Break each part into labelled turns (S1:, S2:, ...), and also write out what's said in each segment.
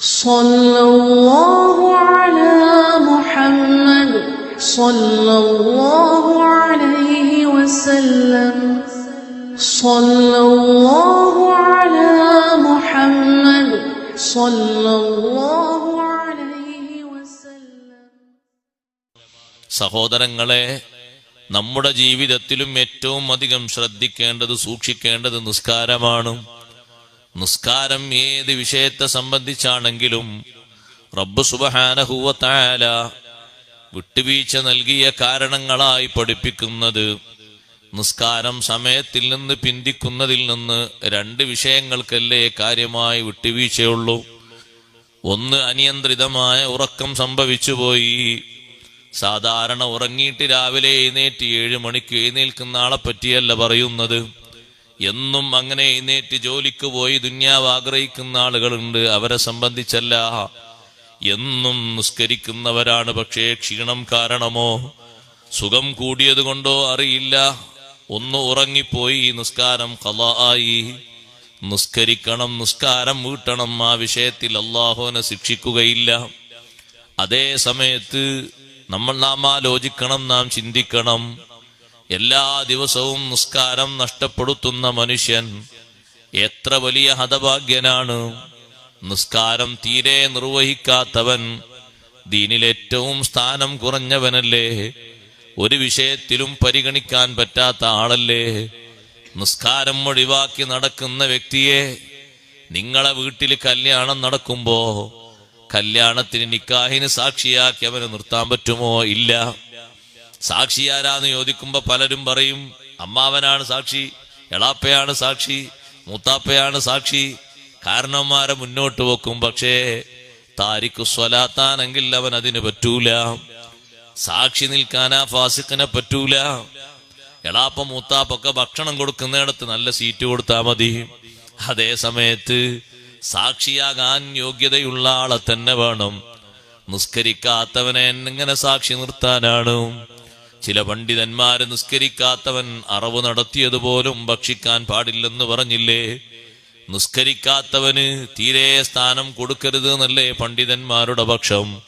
S1: صلى الله على محمد صلى الله عليه وسلم صلى الله على محمد صلى الله عليه وسلم
S2: സഹോദരങ്ങളെ നമ്മുടെ ജീവിതത്തിലും ഏറ്റവും അധികം ശ്രദ്ധിക്കേണ്ടത് സൂക്ഷിക്കേണ്ടത് നിസ്കാരമാണ് നിസ്കാരം ഏത് വിഷയത്തെ സംബന്ധിച്ചാണെങ്കിലും റബ്ബ് സുബഹാനഹുവത്തായാല വിട്ടുവീഴ്ച നൽകിയ കാരണങ്ങളായി പഠിപ്പിക്കുന്നത് നിസ്കാരം സമയത്തിൽ നിന്ന് പിന്തിക്കുന്നതിൽ നിന്ന് രണ്ട് വിഷയങ്ങൾക്കല്ലേ കാര്യമായി വിട്ടുവീഴ്ചയുള്ളൂ. ഒന്ന് അനിയന്ത്രിതമായ ഉറക്കം സംഭവിച്ചുപോയി സാധാരണ ഉറങ്ങിയിട്ട് രാവിലെ എഴുന്നേറ്റ് ഏഴ് മണിക്ക് എഴുന്നേൽക്കുന്ന ആളെ പറ്റിയല്ല പറയുന്നത്. എന്നും അങ്ങനെ എഴുന്നേറ്റ് ജോലിക്ക് പോയി ദുന്യാവ് ആഗ്രഹിക്കുന്ന ആളുകളുണ്ട്. അവരെ സംബന്ധിച്ചല്ല. എന്നും നിസ്കരിക്കുന്നവരാണ്. പക്ഷേ ക്ഷീണം കാരണമോ? സുഖം കൂടിയത് കൊണ്ടോ അറിയില്ല. ഒന്ന് ഉറങ്ങിപ്പോയി. നിസ്കാരം കല ആയി നിസ്കരിക്കണം നിസ്കാരം വീട്ടണം. ആ വിഷയത്തിൽ അള്ളാഹുവിനെ ശിക്ഷിക്കുകയില്ല. അതേ സമയത്ത് നമ്മൾ നാം ആലോചിക്കണം നാം ചിന്തിക്കണം. എല്ലാ ദിവസവും നിസ്കാരം നഷ്ടപ്പെടുത്തുന്ന മനുഷ്യൻ എത്ര വലിയ ഹതഭാഗ്യനാണ്. നിസ്കാരം തീരെ നിർവഹിക്കാത്തവൻ ദീനിലേറ്റവും സ്ഥാനം കുറഞ്ഞവനല്ലേ. ഒരു വിഷയത്തിലും പരിഗണിക്കാൻ പറ്റാത്ത ആളല്ലേ. നിസ്കാരം ഒഴിവാക്കി നടക്കുന്ന വ്യക്തിയെ നിങ്ങളെ വീട്ടിൽ കല്യാണം നടക്കുമ്പോ കല്യാണത്തിന് നിക്കാഹിന് സാക്ഷിയാക്കി അവനെ നിർത്താൻ പറ്റുമോ? ഇല്ല. സാക്ഷി ആരാന്ന് ചോദിക്കുമ്പോ പലരും പറയും അമ്മാവനാണ് സാക്ഷി എളാപ്പയാണ് സാക്ഷി മൂത്താപ്പയാണ് സാക്ഷി. കാരണന്മാരെ മുന്നോട്ട് വെക്കും പക്ഷേ താരിഖു സ്വലാത്താണെങ്കിൽ അവൻ അതിന് പറ്റൂല. സാക്ഷി നിൽക്കാനാ ഫാസിഖിനെ പറ്റൂല. എളാപ്പ മൂത്താപ്പൊക്കെ ഭക്ഷണം കൊടുക്കുന്നിടത്ത് നല്ല സീറ്റ് കൊടുത്താൽ മതി. അതേ സമയത്ത് സാക്ഷിയാകാൻ യോഗ്യതയുള്ള ആളെ തന്നെ വേണം. നിസ്കരിക്കാത്തവനെ എങ്ങനെ സാക്ഷി നിർത്താനാണ്? ചില പണ്ഡിതന്മാരെ നിസ്കരിക്കാത്തവൻ അറവ് നടത്തിയതുപോലും ഭക്ഷിക്കാൻ പാടില്ലെന്ന് പറഞ്ഞില്ലേ? നിസ്കരിക്കാത്തവന് തീരെ സ്ഥാനം കൊടുക്കരുത് എന്നല്ലേ പണ്ഡിതന്മാരുടെ പക്ഷം?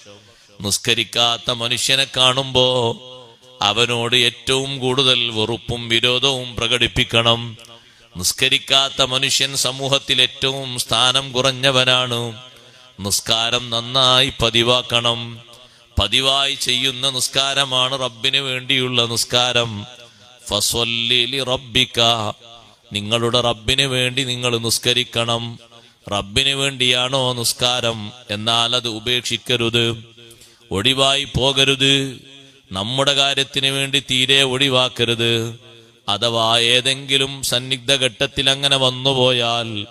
S2: നിസ്കരിക്കാത്ത മനുഷ്യനെ കാണുമ്പോ അവനോട് ഏറ്റവും കൂടുതൽ വെറുപ്പും വിരോധവും പ്രകടിപ്പിക്കണം. നിസ്കരിക്കാത്ത മനുഷ്യൻ സമൂഹത്തിൽ ഏറ്റവും സ്ഥാനം കുറഞ്ഞവനാണ്. നിസ്കാരം നന്നായി പതിവാക്കണം. പതിവായി ചെയ്യുന്ന നിസ്കാരമാണ് റബ്ബിന് വേണ്ടിയുള്ള നിസ്കാരം. ഫസ്വല്ലി റബ്ബിക്ക നിങ്ങളുടെ റബ്ബിന് വേണ്ടി നിങ്ങൾ നിസ്കരിക്കണം. റബ്ബിന് വേണ്ടിയാണോ നിസ്കാരം? എന്നാൽ അത് ഉപേക്ഷിക്കരുത്. ഒഴിവായി പോകരുത്. നമ്മുടെ കാര്യത്തിന് വേണ്ടി തീരെ ഒഴിവാക്കരുത്. അഥവാ ഏതെങ്കിലും സന്നിഗ്ധ ഘട്ടത്തിൽ അങ്ങനെ വന്നുപോയാൽ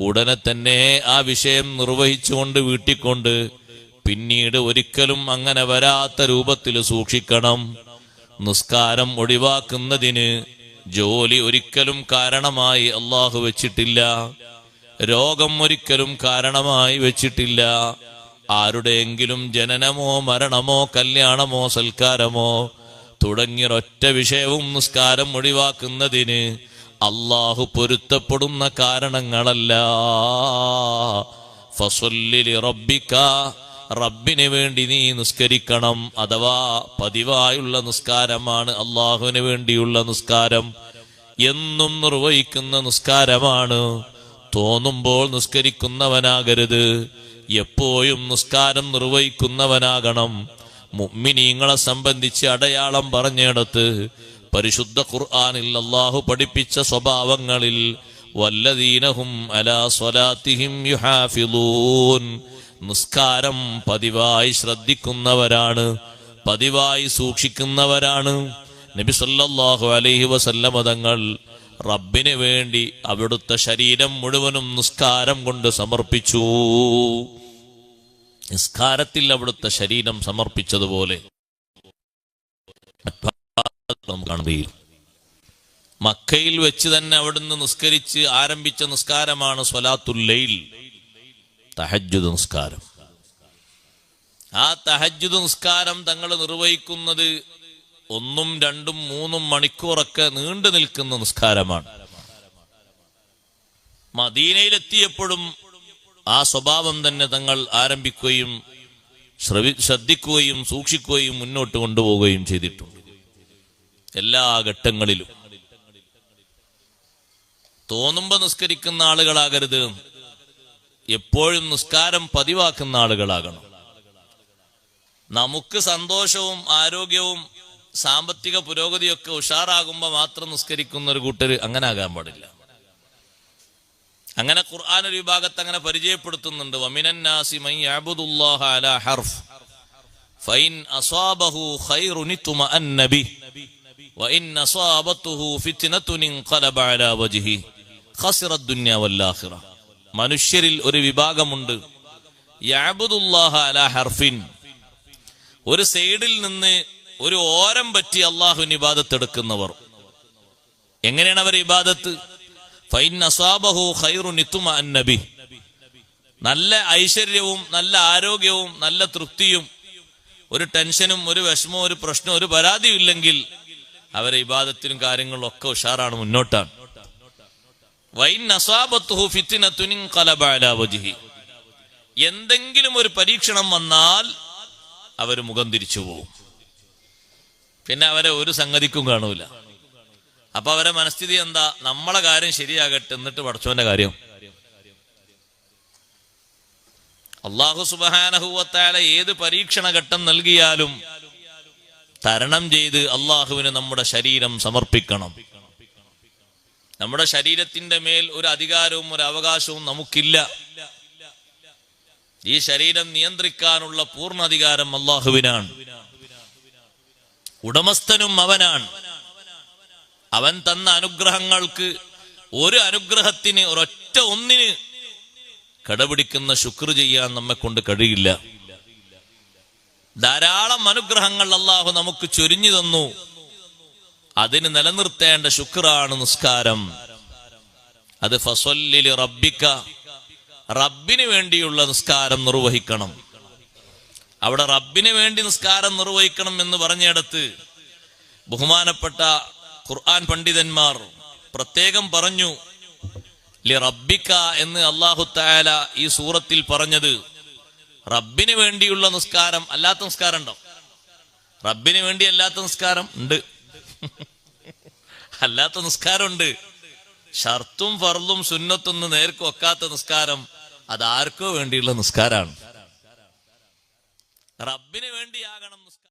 S2: ഉടനെ തന്നെ ആ വിഷയം നിർവഹിച്ചുകൊണ്ട് വീട്ടിക്കൊണ്ട് പിന്നീട് ഒരിക്കലും അങ്ങനെ വരാത്ത രൂപത്തിൽ സൂക്ഷിക്കണം. നിസ്കാരം ഒഴിവാക്കുന്നതിന് ജോലി ഒരിക്കലും കാരണമായി അള്ളാഹു വെച്ചിട്ടില്ല. രോഗം ഒരിക്കലും കാരണമായി വെച്ചിട്ടില്ല. ആരുടെയെങ്കിലും ജനനമോ മരണമോ കല്യാണമോ സൽക്കാരമോ തുടങ്ങിയൊരൊറ്റ വിഷയവും നിസ്കാരം ഒഴിവാക്കുന്നതിന് അള്ളാഹു പൊരുത്തപ്പെടുന്ന കാരണങ്ങളല്ല. ഫസ്വല്ലിലി റബ്ബിക്ക റബ്ബിന് വേണ്ടി നീ നിസ്കരിക്കണം അഥവാ പതിവായുള്ള നിസ്കാരമാണ് അള്ളാഹുവിന് വേണ്ടിയുള്ള നിസ്കാരം. എന്നും നിർവഹിക്കുന്ന നിസ്കാരമാണ്. തോന്നുമ്പോൾ നിസ്കരിക്കുന്നവനാകരുത്. എപ്പോഴും നിസ്കാരം നിർവഹിക്കുന്നവനാകണം. മുമ്മിനീങ്ങളെ സംബന്ധിച്ച് അടയാളം പറഞ്ഞിടത്ത്. പരിശുദ്ധ ഖുർആാനിൽ അള്ളാഹു പഠിപ്പിച്ച സ്വഭാവങ്ങളിൽ വല്ലദീനഹും അലാ സ്വലാത്തിഹിം യുഹാഫിളൂൻ നിസ്കാരം പതിവായി ശ്രദ്ധിക്കുന്നവരാണ് പതിവായി സൂക്ഷിക്കുന്നവരാണ്. നബി സല്ലാഹു അലൈഹി വസല്ലമ തങ്ങൾ റബ്ബിന് വേണ്ടി അവിടുത്തെ ശരീരം മുഴുവനും നിസ്കാരം കൊണ്ട് സമർപ്പിച്ചു. നിസ്കാരത്തിൽ അവിടുത്തെ ശരീരം സമർപ്പിച്ചതുപോലെ മക്കയിൽ വെച്ച് തന്നെ അവിടുന്ന് നിസ്കരിച്ച് ആരംഭിച്ച നിസ്കാരമാണ് സ്വലാത്തുല്ലൈൽ തഹജ്ജുദ് നിസ്കാരം. ആ തഹജ്ജുദ് നിസ്കാരം തങ്ങൾ നിർവഹിക്കുന്നത് ഒന്നും രണ്ടും മൂന്നും മണിക്കൂറൊക്കെ നീണ്ടു നിൽക്കുന്ന നിസ്കാരമാണ്. മദീനയിലെത്തിയപ്പോഴും ആ സ്വഭാവം തന്നെ തങ്ങൾ ആരംഭിക്കുകയും ശ്രവി ശ്രദ്ധിക്കുകയും സൂക്ഷിക്കുകയും മുന്നോട്ട് കൊണ്ടുപോവുകയും ചെയ്തിട്ടുണ്ട്. എല്ലാ ഘട്ടങ്ങളിലും. തോന്നുമ്പോ നിസ്കരിക്കുന്ന ആളുകളാകരുത്. എപ്പോഴും നിസ്കാരം പതിവാക്കുന്ന ആളുകളാകണം. നമുക്ക് സന്തോഷവും ആരോഗ്യവും സാമ്പത്തിക പുരോഗതിയൊക്കെ ഉഷാറാകുമ്പോൾ മാത്രം നിസ്കരിക്കുന്ന ഒരു കൂട്ടര് അങ്ങനെ ആകാൻ പാടില്ല. അങ്ങനെ ഖുർആൻ ഒരു വിഭാഗത്ത് അങ്ങനെ പരിചയപ്പെടുത്തുന്നുണ്ട്. വമിനന്നാസി മനുഷ്യരിൽ ഒരു വിഭാഗമുണ്ട്. ഹർഫിൻ. ഒരു സൈഡിൽ നിന്ന് ഒരു ഓരം പറ്റി അള്ളാഹുവിന് ഇബാദത്ത് എടുക്കുന്നവർ എങ്ങനെയാണ് അവർ ഇബാദത്ത്? ഖൈറു നിത്തുമ നബി. നല്ല ഐശ്വര്യവും നല്ല ആരോഗ്യവും നല്ല തൃപ്തിയും ഒരു ടെൻഷനും ഒരു വിഷമവും ഒരു പ്രശ്നവും ഒരു പരാതിയും ഇല്ലെങ്കിൽ അവരെ ഇബാദത്തിനും കാര്യങ്ങളിലും ഒക്കെ ഉഷാറാണ് മുന്നോട്ടാണ്. എന്തെങ്കിലും ഒരു പരീക്ഷണം വന്നാൽ അവർ മുഖം തിരിച്ചു പോകും പിന്നെ അവരെ ഒരു സംഗതിക്കും കാണൂല. അപ്പൊ അവരെ മനസ്ഥിതി എന്താ? നമ്മളെ കാര്യം ശരിയാകട്ടെ എന്നിട്ട് പടച്ചോന്റെ കാര്യം. അള്ളാഹു സുബാനഹുവത്തായ ഏത് പരീക്ഷണ ഘട്ടം നൽകിയാലും തരണം ചെയ്ത് അള്ളാഹുവിന് നമ്മുടെ ശരീരം സമർപ്പിക്കണം. നമ്മുടെ ശരീരത്തിന്റെ മേൽ ഒരു അധികാരവും ഒരു അവകാശവും നമുക്കില്ല. ഈ ശരീരം നിയന്ത്രിക്കാനുള്ള പൂർണ അധികാരം അള്ളാഹുവിനാണ് ഉടമസ്ഥനും അവനാണ്. അവൻ തന്ന അനുഗ്രഹങ്ങൾക്ക് ഒരു അനുഗ്രഹത്തിന് ഒരൊറ്റ ഒന്നിന് കടപിടിക്കുന്ന ശുക്ർ ചെയ്യാൻ നമ്മെ കൊണ്ട് കഴിയില്ല. ധാരാളം അനുഗ്രഹങ്ങൾ അള്ളാഹു നമുക്ക് ചൊരിഞ്ഞു തന്നു. അതിന് നിലനിർത്തേണ്ട ശുക്രാണ് നിസ്കാരം. അത് ഫസൊല്ലിൽ റബ്ബിക്ക റബ്ബിന് വേണ്ടിയുള്ള നിസ്കാരം നിർവഹിക്കണം. അവിടെ റബ്ബിന് വേണ്ടി നിസ്കാരം നിർവഹിക്കണം എന്ന് പറഞ്ഞിടത്ത് ബഹുമാനപ്പെട്ട ഖുർആൻ പണ്ഡിതന്മാർ പ്രത്യേകം പറഞ്ഞു ലി റബ്ബിക്ക എന്ന് അള്ളാഹു തായാല ഈ സൂറത്തിൽ പറഞ്ഞത് റബ്ബിന് വേണ്ടിയുള്ള നിസ്കാരം അല്ലാത്ത നിസ്കാരം ഉണ്ടോ? റബ്ബിന് വേണ്ടി അല്ലാത്ത നിസ്കാരം ഉണ്ട്. അല്ലാത്ത നിസ്കാരമുണ്ട്. ഷർത്തും ഫർളും സുന്നത്തൊന്നും നേർക്ക് വെക്കാത്ത നിസ്കാരം അതാർക്കോ വേണ്ടിയുള്ള നിസ്കാരമാണ് റബ്ബിന് വേണ്ടിയാകണം